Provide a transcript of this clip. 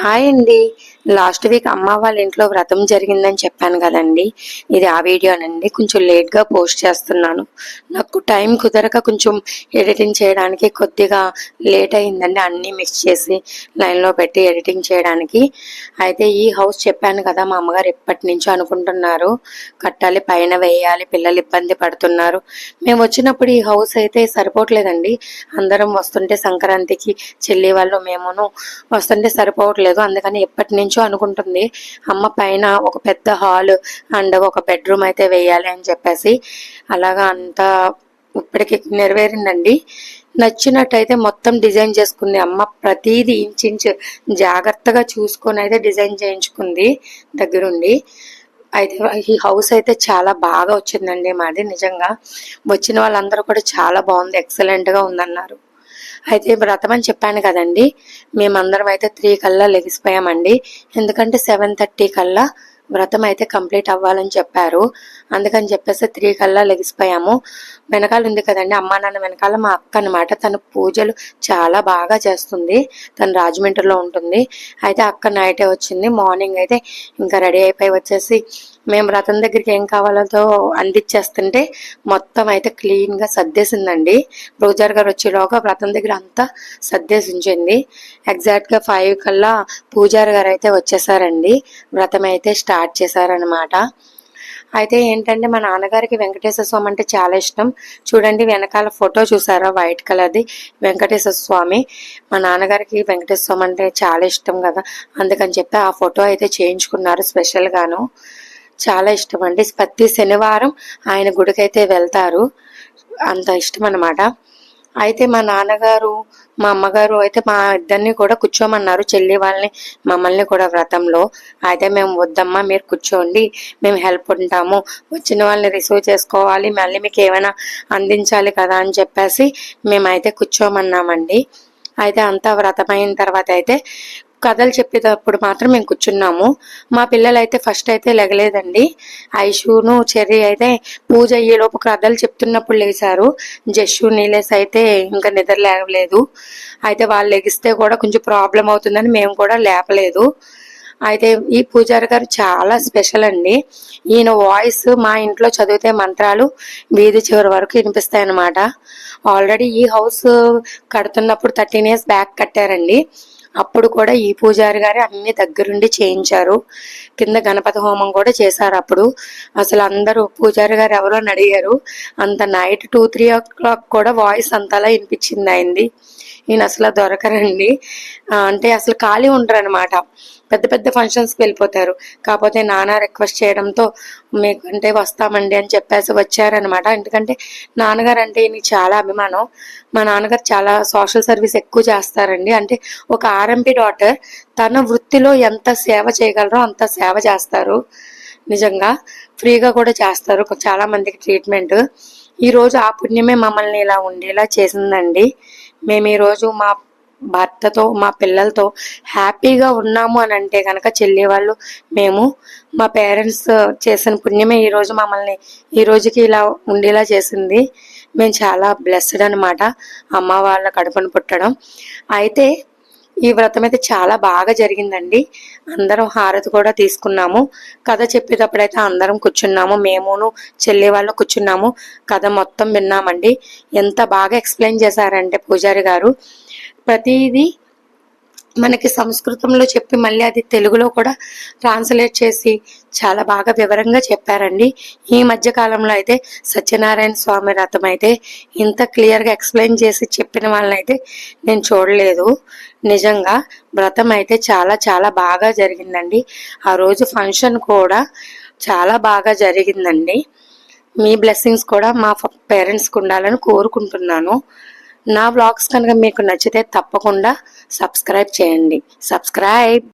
Hi అండి. Last week అమ్మ వాళ్ళ ఇంట్లో వ్రతం జరిగిందని చెప్పాను కదండి. ఇది ఆ వీడియోనండి. కొంచెం లేట్గా పోస్ట్ చేస్తున్నాను. నాకు టైం కుదరక కొంచెం ఎడిటింగ్ చేయడానికి కొద్దిగా లేట్ అయిందండి. అన్నీ మిక్స్ చేసి లైన్లో పెట్టి ఎడిటింగ్ చేయడానికి. అయితే ఈ హౌస్ చెప్పాను కదా మా అమ్మగారు ఎప్పటి నుంచో అనుకుంటున్నారు. కట్టాలి పైన వేయాలి పిల్లలు ఇబ్బంది పడుతున్నారు. మేము వచ్చినప్పుడు ఈ హౌస్ అయితే సరిపోవట్లేదండి. అందరం వస్తుంటే సంక్రాంతికి చెల్లి వాళ్ళు మేమును వస్తుంటే సరిపోవట్లేదు. అందుకని ఎప్పటి నుంచో అనుకుంటుంది అమ్మ పైన ఒక పెద్ద హాల్ అండ్ ఒక బెడ్రూమ్ అయితే వేయాలి అని చెప్పేసి. అలాగా అంతా ఇప్పటికి నెరవేరిందండి. నచ్చినట్టయితే మొత్తం డిజైన్ చేసుకుంది. అమ్మ ప్రతిదీ ఇంచు జాగ్రత్తగా చూసుకొని అయితే డిజైన్ చేయించుకుంది దగ్గరుండి. అయితే ఈ హౌస్ అయితే చాలా బాగా వచ్చిందండి మాది నిజంగా. వచ్చిన వాళ్ళందరూ కూడా చాలా బాగుంది ఎక్సలెంట్గా ఉందన్నారు. అయితే వ్రతం అని చెప్పాను కదండి. మేమందరం అయితే త్రీ కల్లా లెగిసిపోయామండి. ఎందుకంటే సెవెన్ థర్టీ కల్లా వ్రతం అయితే కంప్లీట్ అవ్వాలని చెప్పారు. అందుకని చెప్పేసి త్రీ కల్లా లెగిసిపోయాము. వెనకాల ఉంది కదండి అమ్మా నాన్న వెనకాల మా అక్క అనమాట తను పూజలు చాలా బాగా చేస్తుంది. తను రాజమండ్రిలో ఉంటుంది. అయితే అక్క నైటే వచ్చింది. మార్నింగ్ అయితే ఇంకా రెడీ అయిపోయి వచ్చేసి మేము రథం దగ్గరికి ఏం కావాలో అందించేస్తుంటే మొత్తం అయితే క్లీన్గా సర్దేసిందండి. రోజార్ గారు వచ్చేలోగా వ్రతం దగ్గర అంతా సర్దేసి ఉంచింది ఎగ్జాక్ట్గా ఫైవ్ కల్లా పూజారి గారు అయితే వచ్చేసారండి. వ్రతం అయితే స్టార్ట్ చేశారనమాట అయితే ఏంటంటే మా నాన్నగారికి వెంకటేశ్వర స్వామి అంటే చాలా ఇష్టం. చూడండి వెనకాల ఫోటో చూసారా? వైట్ కలర్ది వెంకటేశ్వర స్వామి. మా నాన్నగారికి వెంకటేశ్వర స్వామి అంటే చాలా ఇష్టం కదా. అందుకని చెప్పి ఆ ఫోటో అయితే చేయించుకున్నారు స్పెషల్గాను చాలా ఇష్టం అండి. ప్రతి శనివారం ఆయన గుడికైతే వెళ్తారు. అంత ఇష్టం అనమాట అయితే మా నాన్నగారు మా అమ్మగారు అయితే మా ఇద్దరిని కూడా కూర్చోమన్నారు. చెల్లి వాళ్ళని మమ్మల్ని కూడా వ్రతంలో. అయితే మేము వద్దమ్మా మీరు కూర్చోండి మేము హెల్ప్ ఉంటాము. వచ్చిన వాళ్ళని రిసీవ్ చేసుకోవాలి మళ్ళీ మీకు ఏమైనా అందించాలి కదా అని చెప్పేసి మేమైతే కూర్చోమన్నామండి. అయితే అంతా వ్రతమైన తర్వాత అయితే కథలు చెప్పేటప్పుడు మాత్రం మేము కూర్చున్నాము. మా పిల్లలు అయితే ఫస్ట్ అయితే లెగలేదండి. ఐషును చెర్రీ అయితే పూజ అయ్యేలోపు కథలు చెప్తున్నప్పుడు లేచారు జస్సు నీలేస్ అయితే ఇంకా నిద్ర లేవలేదు. అయితే వాళ్ళు లెగిస్తే కూడా కొంచెం ప్రాబ్లం అవుతుందని మేము కూడా లేపలేదు. అయితే ఈ పూజారి గారు చాలా స్పెషల్ అండి. ఈయన వాయిస్ మా ఇంట్లో చదివితే మంత్రాలు వీధి చివరి వరకు వినిపిస్తాయి అన్నమాట ఆల్రెడీ ఈ హౌస్ కడుతున్నప్పుడు థర్టీన్ ఇయర్స్ బ్యాక్ కట్టారండి. అప్పుడు కూడా ఈ పూజారి గారే అన్ని దగ్గరుండి చేయించారు. కింద గణపతి హోమం కూడా చేశారు అప్పుడు. అసలు అందరూ పూజారి గారు ఎవరో అని అడిగారు. అంత night two three o'clock కూడా వాయిస్ అంతలా వినిపించింది అయింది. నేను అసలు దొరకరండి. అంటే అసలు ఖాళీ ఉండరు అనమాట పెద్ద పెద్ద ఫంక్షన్స్కి వెళ్ళిపోతారు. కాకపోతే నాన్న రిక్వెస్ట్ చేయడంతో మీకు అంటే వస్తామండి అని చెప్పేసి వచ్చారనమాట ఎందుకంటే నాన్నగారు అంటే నీకు చాలా అభిమానం. మా నాన్నగారు చాలా సోషల్ సర్వీస్ ఎక్కువ చేస్తారండి. అంటే ఒక ఆర్ఎంపీ డాటర్ తన వృత్తిలో ఎంత సేవ చేయగలరో అంత సేవ చేస్తారు. నిజంగా ఫ్రీగా కూడా చేస్తారు. చాలా మందికి ట్రీట్మెంట్ ఈ రోజు ఆ పుణ్యమే మమ్మల్ని ఇలా ఉండేలా చేసిందండి. మేము ఈరోజు మా భర్తతో మా పిల్లలతో హ్యాపీగా ఉన్నాము అని అంటే కనుక చెల్లి వాళ్ళు మేము మా పేరెంట్స్ చేసిన పుణ్యమే ఈరోజు మమ్మల్ని ఈ రోజుకి ఇలా ఉండేలా చేసింది. మేము చాలా బ్లెస్డ్ అనమాట అమ్మ వాళ్ళ కడుపును పుట్టడం. అయితే ఈ వ్రతం అయితే చాలా బాగా జరిగిందండి. అందరం హారతి కూడా తీసుకున్నాము. కథ చెప్పేటప్పుడైతే అందరం కూర్చున్నాము. మేమును చెల్లి వాళ్ళు కూర్చున్నాము. కథ మొత్తం విన్నామండి. ఎంత బాగా ఎక్స్ప్లెయిన్ చేశారంటే పూజారి గారు. ప్రతిదీ మనకి సంస్కృతంలో చెప్పి మళ్ళీ అది తెలుగులో కూడా ట్రాన్స్లేట్ చేసి చాలా బాగా వివరంగా చెప్పారండి. ఈ మధ్య కాలంలో అయితే సత్యనారాయణ స్వామి రథం అయితే ఇంత క్లియర్గా ఎక్స్ప్లెయిన్ చేసి చెప్పిన వాళ్ళనైతే నేను చూడలేదు. నిజంగా వ్రతం అయితే చాలా చాలా బాగా జరిగిందండి. ఆ రోజు ఫంక్షన్ కూడా చాలా బాగా జరిగిందండి. మీ బ్లెస్సింగ్స్ కూడా మా పేరెంట్స్కి ఉండాలని కోరుకుంటున్నాను. నా వ్లాగ్స్ కనుక మీకు నచ్చితే తప్పకుండా సబ్స్క్రైబ్ చేయండి. సబ్స్క్రైబ్